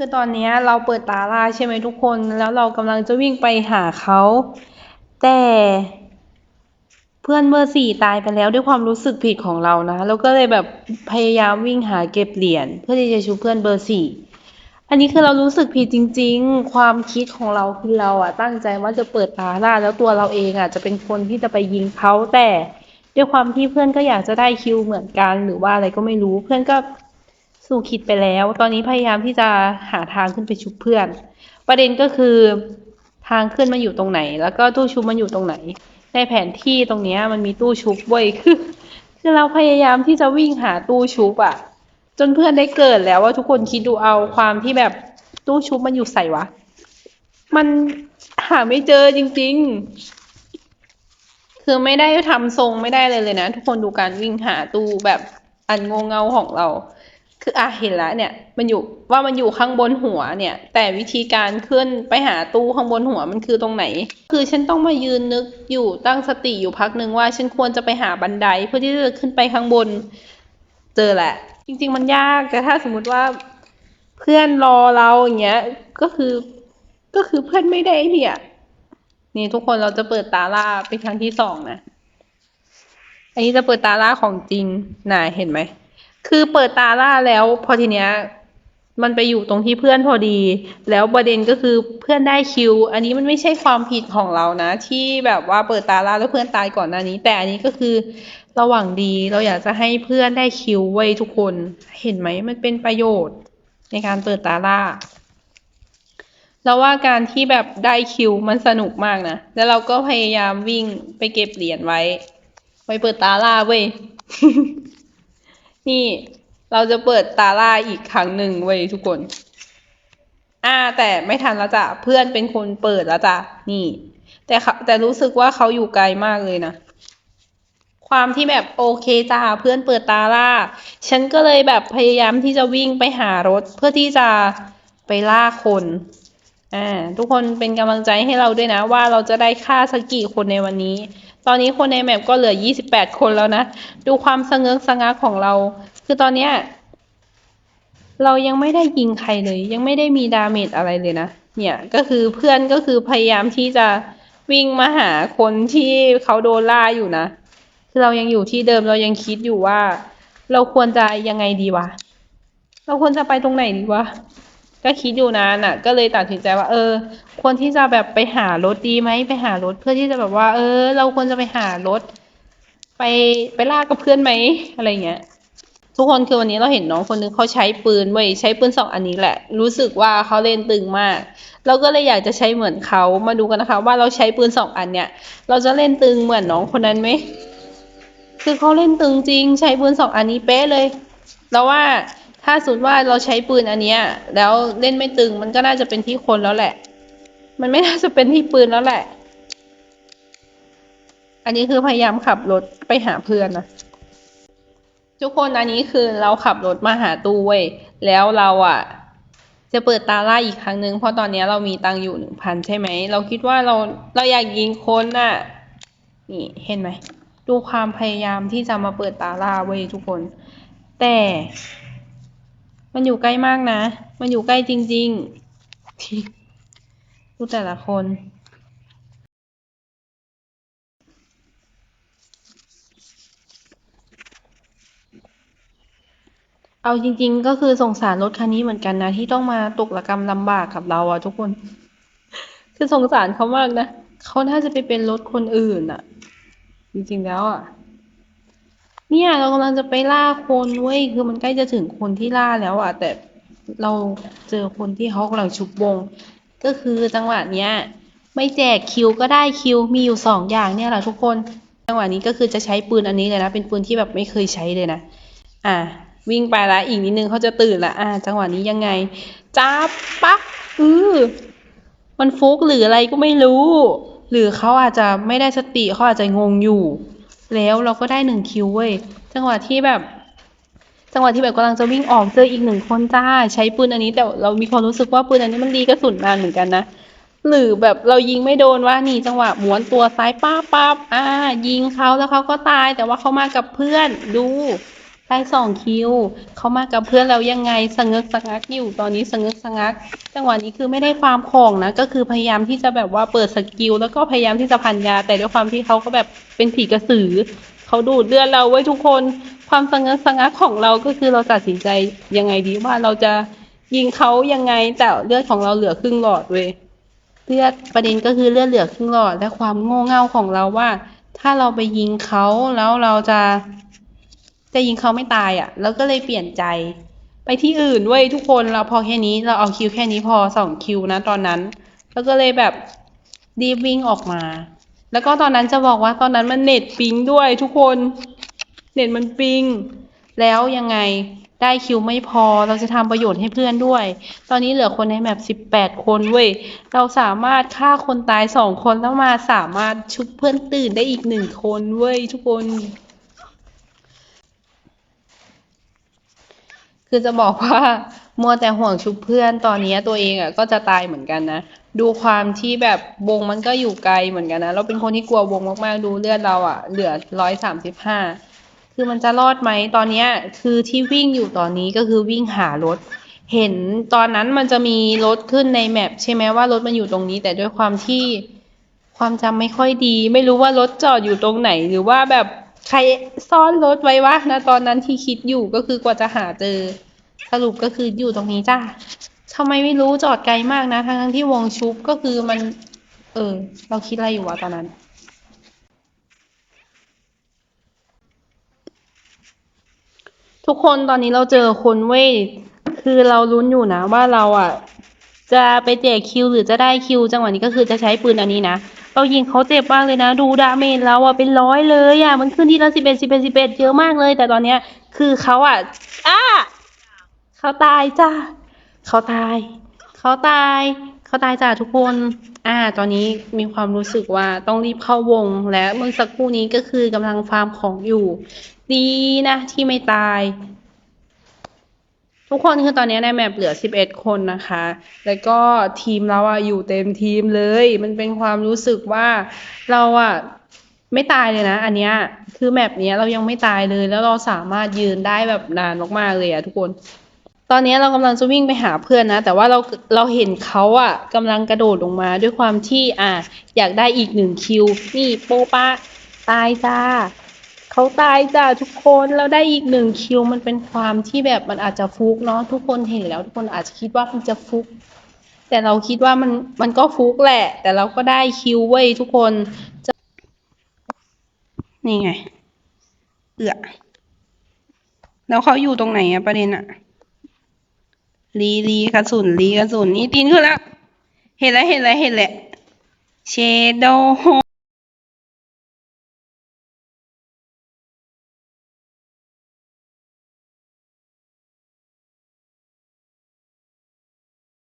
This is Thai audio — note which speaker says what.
Speaker 1: คือตอนนี้เราเปิดตาล่าใช่ไหมทุกคน แล้วเรากำลังจะวิ่งไปหาเขา แต่เพื่อนเบอร์สี่ตายไปแล้วด้วยความรู้สึกผิดของเรานะเราก็เลยแบบพยายามวิ่งหาเก็บเหรียญเพื่อที่จะชูเพื่อนเบอร์สี่อันนี้คือเรารู้สึกผิดจริง ๆ ความคิดของเราคือเราอะตั้งใจว่าจะเปิดตาล่าแล้วตัวเราเองอะจะเป็นคนที่จะไปยิงเขาแต่ด้วยความที่เพื่อนก็อยากจะได้คิวเหมือนกันหรือว่าอะไรก็ไม่รู้เพื่อนก็ สู่คิดไปแล้ว ตอนนี้พยายามที่จะหาทางขึ้นไปชุบเพื่อน ประเด็นก็คือทางขึ้นมันอยู่ตรงไหน แล้วก็ตู้ชุบมันอยู่ตรงไหน ในแผนที่ตรงนี้มันมีตู้ชุบเว้ยคือคือเราพยายามที่จะวิ่งหาตู้ชุบอะจนเพื่อนได้เกิดแล้วว่าทุกคนคิดดูเอาความที่แบบตู้ชุบมันอยู่ใส่วะ มันหาไม่เจอจริง ๆ คือไม่ได้ทำทรงไม่ได้เลยเลยนะ ทุกคนดูการวิ่งหาตู้แบบอันงงเงาของเรา คืออะเห็นแล้วเนี่ย มันอยู่ว่ามันอยู่ข้างบนหัวเนี่ย แต่วิธีการขึ้นไปหาตู้ข้างบนหัวมันคือตรงไหน คือฉันต้องมายืนนึกอยู่ตั้งสติอยู่พักหนึ่งว่าฉันควรจะไปหาบันไดเพื่อที่จะขึ้นไปข้างบน เจอแหละ จริง ๆ มันยากแต่ถ้าสมมุติว่าเพื่อนรอเราอย่างเงี้ย ก็คือก็คือเพื่อนไม่ได้เนี่ยนี่ทุกคนเราจะเปิดตาล่าเป็นครั้งที่สองนะ อันนี้จะเปิดตาล่าของจริงน่ะเห็นไหม คือเปิดตาล่าแล้วพอทีเนี้ยมันไปอยู่ตรงที่เพื่อนพอดี แล้วประเด็นก็คือเพื่อนได้คิว อันนี้มันไม่ใช่ความผิดของเรานะ ที่แบบว่าเปิดตาล่าแล้วเพื่อนตายก่อนหน้านี้ แต่อันนี้ก็คือระหว่างดีเราอยากจะให้เพื่อนได้คิวไว้ทุกคน เห็นไหมมันเป็นประโยชน์ในการเปิดตาล่าเราว่าการที่แบบได้คิวมันสนุกมากนะ แล้วเราก็พยายามวิ่งไปเก็บเหรียญไว้ ไว้เปิดตาล่าเว้ย นี่เราจะเปิดตาล่าอีกครั้งหนึ่งเว้ยทุกคน อ่า แต่ไม่ทันแล้วจ้ะเพื่อนเป็นคนเปิดแล้วจ้ะนี่ แต่เขาแต่รู้สึกว่าเขาอยู่ไกลมากเลยนะความที่แบบโอเคจ้าเพื่อนเปิดตาล่า ฉันก็เลยแบบพยายามที่จะวิ่งไปหารถเพื่อที่จะไปล่าคนอ่าทุกคนเป็นกำลังใจให้เราด้วยนะว่าเราจะได้ฆ่าสักกี่คนในวันนี้ ตอนนี้คนในแมปก็เหลือ 28 คนแล้วนะ ดูความสะเงิกสะงักของเรา คือตอนเนี้ยเรายังไม่ได้ยิงใครเลย ยังไม่ได้มีดาเมจอะไรเลยนะ เนี่ยก็คือเพื่อนก็คือพยายามที่จะวิ่งมาหาคนที่เขาโดนล่าอยู่นะ คือเรายังอยู่ที่เดิมเรายังคิดอยู่ว่า เราควรจะยังไงดีวะ เราควรจะไปตรงไหนดีวะ ก็คิดอยู่นานอะ ก็เลยตัดสินใจว่า เออ ควรที่จะแบบไปหารถดีไหมไปหารถเพื่อที่จะแบบว่า เออ เราควรจะไปหารถ ไปไปล่ากับเพื่อนไหมอะไรเงี้ยทุกคนคือวันนี้เราเห็นน้องคนนึงเขาใช้ปืนเว้ยใช้ปืนสองอันนี้แหละ รู้สึกว่าเขาเล่นตึงมาก เราก็เลยอยากจะใช้เหมือนเขามาดูกันนะคะ ว่าเราใช้ปืนสองอันเนี่ย เราจะเล่นตึงเหมือนน้องคนนั้นไหมคือเขาเล่นตึงจริง ใช้ปืนสองอันนี้เป๊ะเลย แล้วว่า ถ้าสมมติว่าเราใช้ปืนอันเนี้ย แล้วเล่นไม่ตึงมันก็น่าจะเป็นที่คนแล้วแหละ มันไม่น่าจะเป็นที่ปืนแล้วแหละ อันนี้คือพยายามขับรถไปหาเพื่อนนะทุกคนอันนี้คือเราขับรถมาหาตู้เว้ยแล้วเราอะ จะเปิดตาล่าอีกครั้งนึงเพราะตอนนี้เรามีตังอยู่หนึ่งพันใช่ไหมเราคิดว่าเราเราอยากยิงคนน่ะ นี่เห็นไหมดูความพยายามที่จะมาเปิดตาล่าเว้ยทุกคน แต่ มันอยู่ใกล้มากนะ มันอยู่ใกล้จริงๆดูแต่ละคน เอาจริง ๆ ก็คือสงสารรถคันนี้เหมือนกันนะ ที่ต้องมาตกระกำลำบากกับเราอะทุกคน คือสงสารเขามากนะ เขาน่าจะไปเป็นรถคนอื่นอะจริงๆแล้วอะ เนี่ยเรากำลังจะไปล่าคนเว้ยคือมันใกล้จะถึงคนที่ล่าแล้วอะแต่เราเจอคนที่เขากำลังชุบวง ก็คือจังหวะเนี้ย ไม่แจกคิวก็ได้คิวมีอยู่สองอย่างเนี่ยแหละทุกคนจังหวะนี้ก็คือจะใช้ปืนอันนี้เลยนะ เป็นปืนที่แบบไม่เคยใช้เลยนะอะวิ่งไปละอีกนิดนึงเขาจะตื่นละอะจังหวะนี้ยังไงจ้าปั๊บอือมันฟุกหรืออะไรก็ไม่รู้ หรือเขาอาจจะไม่ได้สติเขาอาจจะงงอยู่ แล้วเราก็ได้หนึ่งคิวเว้ยจังหวะที่แบบ จังหวะที่แบบกำลังจะวิ่งออกเจออีกหนึ่งคนจ้า ใช้ปืนอันนี้แต่เรามีความรู้สึกว่าปืนอันนี้มันดีกระสุนนานเหมือนกันนะหรือแบบเรายิงไม่โดนว่านี่จังหวะหมวนตัวซ้ายป้าป้าอ่า ยิงเขาแล้วเขาก็ตายแต่ว่าเขามากับเพื่อนดู ได้สองคิว เขามากับเพื่อนแล้วยังไงสงึกสงักอยู่ ตอนนี้สงึกสงัก จังหวะนี้คือไม่ได้ฟามของนะ ก็คือพยายามที่จะแบบว่าเปิดสกิล แล้วก็พยายามที่จะพันยา แต่ด้วยความที่เขาก็แบบเป็นผีกระสือ เขาดูดเลือดเราไว้ทุกคน ความสงึกสงักของเราก็คือเราตัดสินใจยังไงดีว่าเราจะยิงเขายังไง แต่เลือดของเราเหลือครึ่งหลอดเว้ย เลือดประเด็นก็คือเลือดเหลือครึ่งหลอด และความโง่เง่าของเราว่า ถ้าเราไปยิงเขาแล้วเราจะ จะยิงเขาไม่ตายอะ แล้วก็เลยเปลี่ยนใจ ไปที่อื่นเว้ยทุกคนเราพอแค่นี้เราเอาคิวแค่นี้พอสองคิวนะตอนนั้น แล้วก็เลยแบบรีบวิ่งออกมา แล้วก็ตอนนั้นจะบอกว่าตอนนั้นมันเน็ตปิงด้วยทุกคน เน็ตมันปิง แล้วยังไงได้คิวไม่พอเราจะทำประโยชน์ให้เพื่อนด้วย ตอนนี้เหลือคนในแมปสิบแปดคนเว้ย เราสามารถฆ่าคนตายสองคนแล้วมาสามารถชุบเพื่อนตื่นได้อีกหนึ่งคนเว้ยทุกคน คือจะบอกว่ามัวแต่ห่วงชุบเพื่อนตอนนี้ตัวเองอะก็จะตายเหมือนกันนะ ดูความที่แบบวงมันก็อยู่ไกลเหมือนกันนะ เราเป็นคนที่กลัววงมากๆ ดูเลือดเราอะ เหลือร้อยสามสิบห้าคือมันจะรอดไหมตอนนี้คือที่วิ่งอยู่ตอนนี้ก็คือวิ่งหารถ เห็นตอนนั้นมันจะมีรถขึ้นในแมปใช่ไหมว่ารถมันอยู่ตรงนี้ แต่ด้วยความที่ความจำไม่ค่อยดี ไม่รู้ว่ารถจอดอยู่ตรงไหน หรือว่าแบบ ใครซ่อนรถไว้วะนะตอนนั้นที่คิดอยู่ก็คือกว่าจะหาเจอ สรุปก็คืออยู่ตรงนี้จ้าทำไมไม่รู้จอดไกลมากนะทั้งที่วงชุบก็คือมัน เออ เราคิดอะไรอยู่วะตอนนั้น ทุกคนตอนนี้เราเจอคนเว้ยคือเราลุ้นอยู่นะว่าเราอะ จะไปแจกคิวหรือจะได้คิว จังหวะนี้ก็คือจะใช้ปืนอันนี้นะ เรายิงเขาเจ็บมากเลยนะ ดูดาเมจเราอะเป็นร้อยเลยอะมันขึ้นที่ละสิบเอ็ดสิบเอ็ดสิบเอ็ดเยอะมากเลย แต่ตอนเนี้ย คือเขาอะอ้าเขาตายจ้าเขาตาย เขาตายเขาตายจ้าทุกคน อ่า ตอนนี้มีความรู้สึกว่าต้องรีบเข้าวง และเมื่อสักครู่นี้ก็คือกำลังฟาร์มของอยู่ ดีนะที่ไม่ตาย ทุกคนคือตอนนี้ในแมปเหลือ 11 คนนะคะ แล้วก็ทีมเราอะอยู่เต็มทีมเลย มันเป็นความรู้สึกว่าเราอะไม่ตายเลยนะ อันเนี้ยคือแมปเนี้ยเรายังไม่ตายเลย แล้วเราสามารถยืนได้แบบนานมากๆเลยอะทุกคน ตอนนี้เรากำลังจะวิ่งไปหาเพื่อนนะ แต่ว่าเราเราเห็นเขาอะกำลังกระโดดลงมาด้วยความที่อะอยากได้อีกหนึ่งคิว นี่โปะปะตายจ้า เขาตายจ้าทุกคนแล้วได้อีกหนึ่งคิวมันเป็นความที่แบบมันอาจจะฟุกเนาะทุกคนเห็นแล้วทุกคนอาจจะคิดว่ามันจะฟุก แต่เราคิดว่ามันมันก็ฟุกแหละ แต่เราก็ได้คิวเว้ยทุกคนจะนี่ไงเอือแล้วเขาอยู่ตรงไหนอะประเด็นอะลีลีกระสุนลีกระสุนนี่ตีนขึ้นแล้ว เห็นแล้วเห็นแล้วเห็นแล้วเชโด